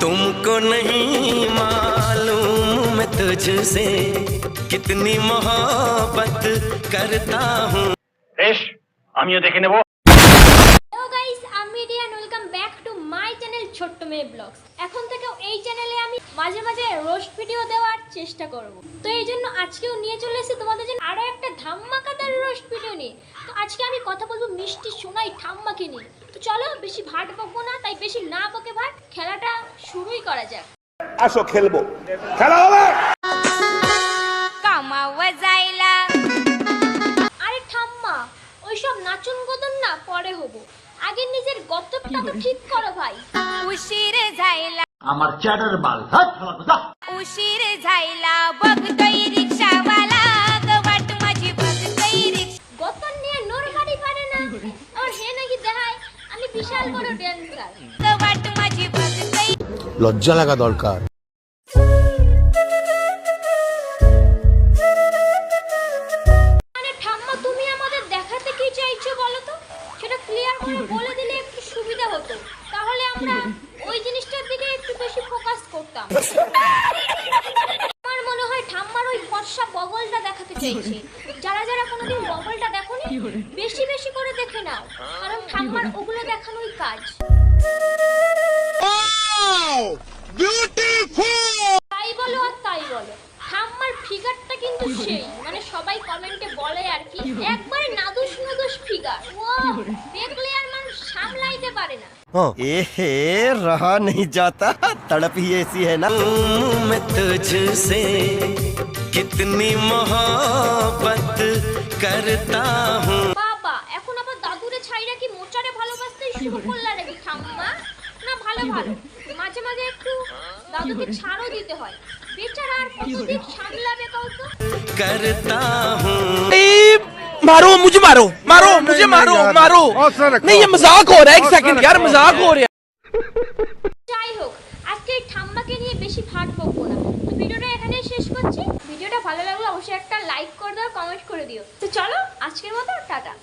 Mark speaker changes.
Speaker 1: तुमको नहीं मालूम मैं तुझसे कितनी मोहब्बत करता हूँ
Speaker 2: বেশ আমিও দেখে নেব
Speaker 3: হ্যালো গাইস আমি Riyan welcome back to my channel ছোট্ট মেয়ে ব্লগস এখন থেকেও এই চ্যানেলে আমি মাঝে মাঝে রোস্ট ভিডিও দেওয়ার চেষ্টা করব তো এই জন্য আজকেও নিয়ে চলে এসেছি তোমাদের জন্য আরও একটা ধাম্মাকাদার রোস্ট ভিডিও নিয়ে তো আজকে আমি কথা বলবো মিষ্টি সোনাই ঠাম্মাকে নিয়ে তো চলো বেশি ভাট বকবো না তাই বেশি না বকে ভাট খেলাটা শুরুই করা যাক।
Speaker 4: আসো খেলব। খেলা হবে!
Speaker 3: আরে ঠাম্মা নাচন গোদন না পরে হব। আগে নিজের গর্তটা তো ঠিক করো ভাই।
Speaker 5: উশিরে যাইলা
Speaker 2: আমার চ্যাটার বাল
Speaker 3: উশিরে যাইলা বগ তৈরি। বেশি ফোকাস করতাম। আমার মনে হয় ঠাম্মার ওই ফর্সা বগলটা দেখাতে চাইছে। যারা যারা কোনোদিন বগলটা দেখোনি বেশি বেশি করে দেখে নাও কারণ ঠাম্মার ওগুলো দেখানোই কাজ তাই বলো আর তাই বলো ঠাম্মার ফিগারটা কিন্তু সেই মানে সবাই কমেন্টে বলে আর কি একবারে নাদুস নাদুস ফিগার ও দেখলে আর মানুষ সামলাইতে পারে না
Speaker 6: एहे रहा नहीं जाता तड़प ही ऐसी है ना
Speaker 1: मैं तुझसे कितनी मोहब्बत करता हूँ
Speaker 3: বাবা এখন আবার দাদুরে ছাইরা কি মোচারে ভালোবাসতেই শুরু করলা নাকি ঠাম্মা না ভালো ভালো মাঝে মাঝে একটু দাদুকে ছাড়ও দিতে হয় বেচারা আর কতদিন সামলাবে কাউ তো
Speaker 1: करता हूँ
Speaker 7: मारो मुझे मारो मारो मुझे मारो मारो नहीं ये मजाक हो रहा है एक सेकंड यार मजाक हो रहा है
Speaker 3: যাই হোক আজকে এই ঠাম্মাকে নিয়ে বেশি ভাট বকবো না তো ভালো লাগলে, অবশ্যই একটা লাইক করে দাও কমেন্ট করে দিও। তো চলো, আজকের মতো টাটা।